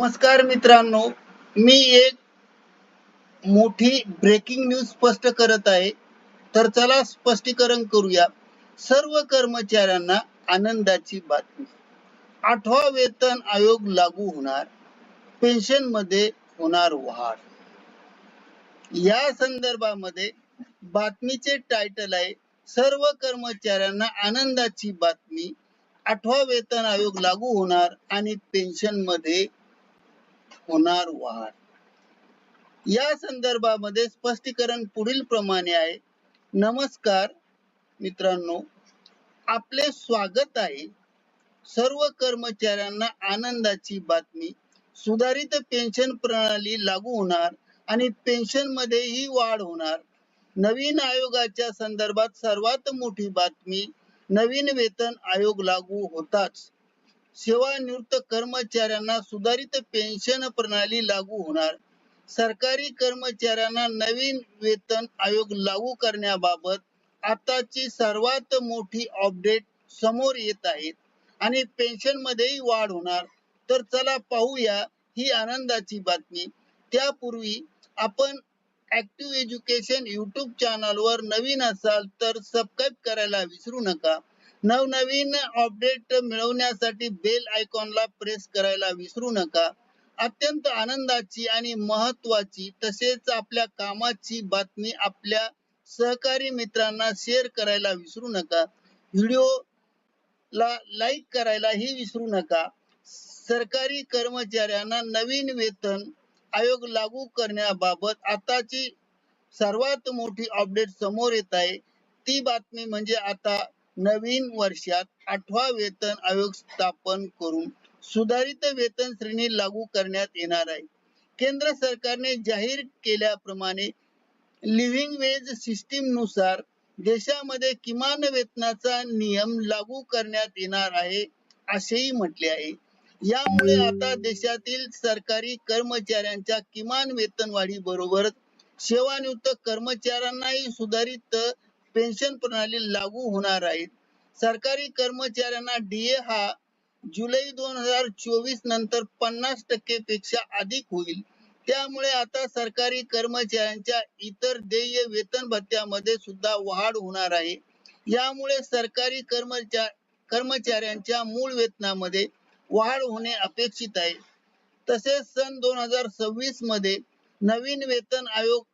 नमस्कार मित्रांनो मी एक मोठी ब्रेकिंग न्यूज स्पष्ट करत आहे. तर चला स्पष्टीकरण करूया. सर्व कर्मचाऱ्यांना आनंदाची बातमी. आठवा वेतन आयोग लागू होणार. पेन्शनमध्ये होणार वाढ. या संदर्भामध्ये बातमीचे टायटल आहे सर्व कर्मचाऱ्यांना आनंदाची बातमी. आठवा वेतन आयोग लागू होणार आणि पेन्शनमध्ये होणार वाढ या संदर्भामध्ये स्पष्टीकरण पुढील प्रमाणे आहे. नमस्कार मित्रांनो. आपले स्वागत आहे. सर्व कर्मचाऱ्यांना आनंदाची बातमी. सुधारित पेन्शन प्रणाली लागू होणार आणि पेन्शन मध्येही वाढ होणार. नवीन आयोगाच्या संदर्भात सर्वात मोठी बातमी नवीन वेतन आयोग लागू होताच. सेवानिवृत्त कर्मचाऱ्यांना सुधारित पेन्शन प्रणाली लागू होणार. सरकारी कर्मचाऱ्यांना नवीन वेतन आयोग लागू करण्याबाबत आताची सर्वात मोठी अपडेट समोर येत आहे आणि पेन्शन मध्येही वाढ होणार. तर चला पाहूया ही आनंदाची बातमी. त्यापूर्वी आपण ऍक्टिव्ह एज्युकेशन युट्यूब चॅनलवर नवीन असाल तर सबस्क्राईब करायला विसरू नका. नवनवीन अपडेट मिळवण्यासाठी बेल आयकॉनला प्रेस करायला विसरू नका. अत्यंत आनंदाची आणि महत्वाची तसेच आपल्या कामाची बातमी आपल्या सहकारी मित्रांना शेअर करायला विसरू नका. व्हिडिओ ला लाईक करायलाही विसरू नका. सरकारी कर्मचाऱ्यांना नवीन वेतन आयोग लागू करण्याबाबत आताची सर्वात मोठी अपडेट समोर येत आहे. ती बातमी म्हणजे आता नवीन वर्षात आठवा वेतन आयोग स्थापन करून सुधारित वेतन श्रेणी लागू करण्यात येणार आहे. केंद्र सरकारने जाहीर केल्याप्रमाणे लिव्हिंग वेज सिस्टीमनुसार देशामध्ये किमान वेतनाचा नियम लागू करण्यात येणार आहे असेही म्हटले आहे. यामुळे आता देशातील सरकारी कर्मचाऱ्यांच्या किमान वेतनवाढी बरोबर सेवानिवृत्त कर्मचाऱ्यांनाही सुधारित पेन्शन प्रणाली लागू होणार आहे. सरकारी कर्मचाऱ्यांना डीए हा जुलै दोन हजार चोवीस नंतर पन्नास टक्के पेक्षा अधिक होईल. त्यामुळे आता सरकारी कर्मचाऱ्यांच्या इतर देय वेतन भत्त्यामध्ये सुद्धा वाढ होणार आहे. यामुळे सरकारी कर्मचा कर्मचाऱ्यांच्या मूळ वेतनामध्ये वाढ होणे अपेक्षित आहे. तसेच सन दोन हजार सव्वीसमध्ये नवीन वेतन आयोग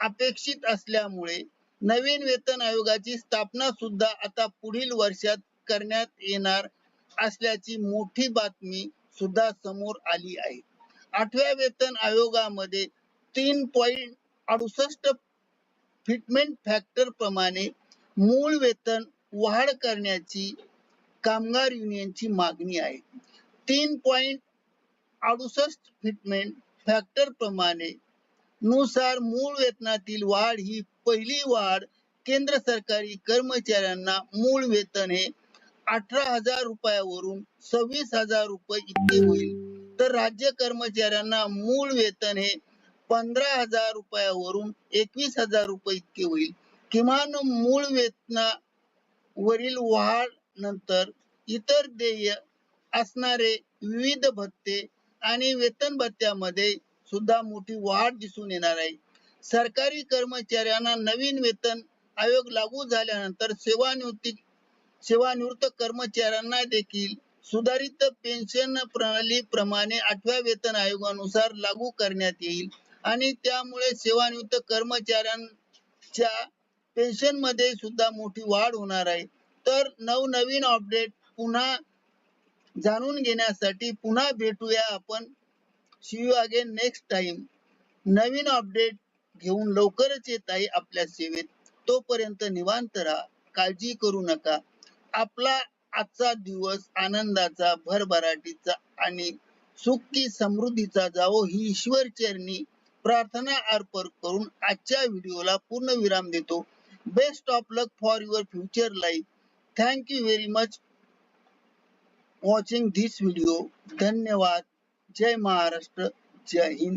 अपेक्षित असल्यामुळे नवीन वेतन आयोगाची स्थापना सुद्धा आता पुढील वर्षात करण्यात येणार असल्याची मोठी बातमी सुद्धा समोर आली आहे. आठव्या वेतन आयोगामध्ये तीन पॉइंट अडुसष्ट फिटमेंट फॅक्टर प्रमाणे मूळ वेतन वाढ करण्याची कामगार युनियनची मागणी आहे. तीन पॉइंट अडुसष्ट फिटमेंट फॅक्टर प्रमाणे नुसार मूळ वेतनातील वाढ ही पहिली वाढ केंद्र सरकारी कर्मचाऱ्यांना मूळ वेतन हे अठरा हजार रुपयावरून सव्वीस हजार रुपये इतके होईल. तर राज्य कर्मचाऱ्यांना मूळ वेतन हे पंधरा हजार रुपयावरून एकवीस हजार रुपये इतके होईल. किमान मूळ वेतनावरील वाढ नंतर इतर देय असणारे विविध भत्ते आणि वेतन भत्त्यामध्ये सुद्धा मोठी वाढ दिसून येणार आहे. सरकारी कर्मचाऱ्यांना नवीन वेतन आयोग लागू झाल्यानंतर सेवानिवृत्ती सेवानिवृत्त कर्मचाऱ्यांना देखील सुधारित पेन्शन प्रणाली प्रमाणे आठव्या वेतन आयोगानुसार लागू करण्यात येईल. आणि त्यामुळे सेवानिवृत्त कर्मचाऱ्यांच्या पेन्शनमध्ये सुद्धा मोठी वाढ होणार आहे. तर नवनवीन अपडेट पुन्हा जाणून घेण्यासाठी पुन्हा भेटूया आपण. See you again next time Naveen update घेऊन लवकरच येत आहे आपल्या सेवेत. तोपर्यंत निवांत राहा. काळजी करू नका. आपला आजचा दिवस आनंदाचा भरभराटीचा आणि सुखी समृद्धीचा जावो ही ईश्वर चरणी प्रार्थना अर्पण करून आजच्या व्हिडिओला पूर्ण विराम देतो. Best of luck for your future life thank you very much watching this video धन्यवाद. जय महाराष्ट्र. जय हिंद.